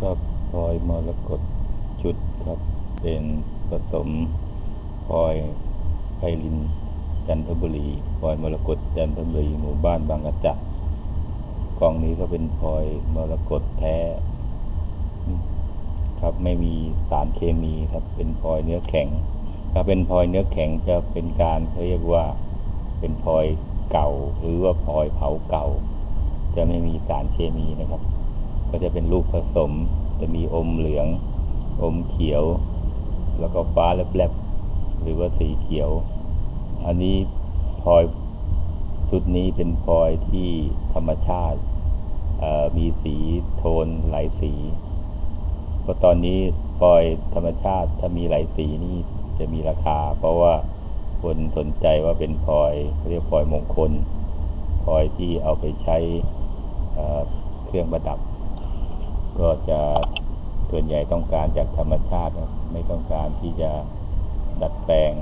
ครับพลอยมรกตชุดครับ เป็นผสมพลอยไพลิน จันทบุรีพลอยมรกตจันทบุรีหมู่บ้านบางกระจักกล่องนี้ก็เป็นพลอยมรกตแท้ ครับไม่มีสารเคมีครับ เป็นพลอยเนื้อแข็ง ถ้าเป็นพลอยเนื้อแข็งจะเป็นการเขาเรียกว่าเป็นพลอยเก่าหรือว่าพลอยเผาเก่า จะไม่มีสารเคมีนะครับ ก็จะเป็นลูกผสม จะมีอมเหลือง อมเขียว แล้วก็ฟ้าแลบๆหรือว่าสีเขียว อันนี้พลอยชุดนี้เป็นพลอยที่ธรรมชาติ มีสีโทนหลายสี เพราะตอนนี้พลอยธรรมชาติถ้ามีหลายสีนี่จะมีราคา เพราะว่าคนสนใจว่าเป็นพลอยเรียกพลอยมงคลพลอยที่เอาไปใช้เครื่องประดับ ก็จะส่วนใหญ่ต้องการจากธรรมชาติ ไม่ต้องการที่จะดัดแปลง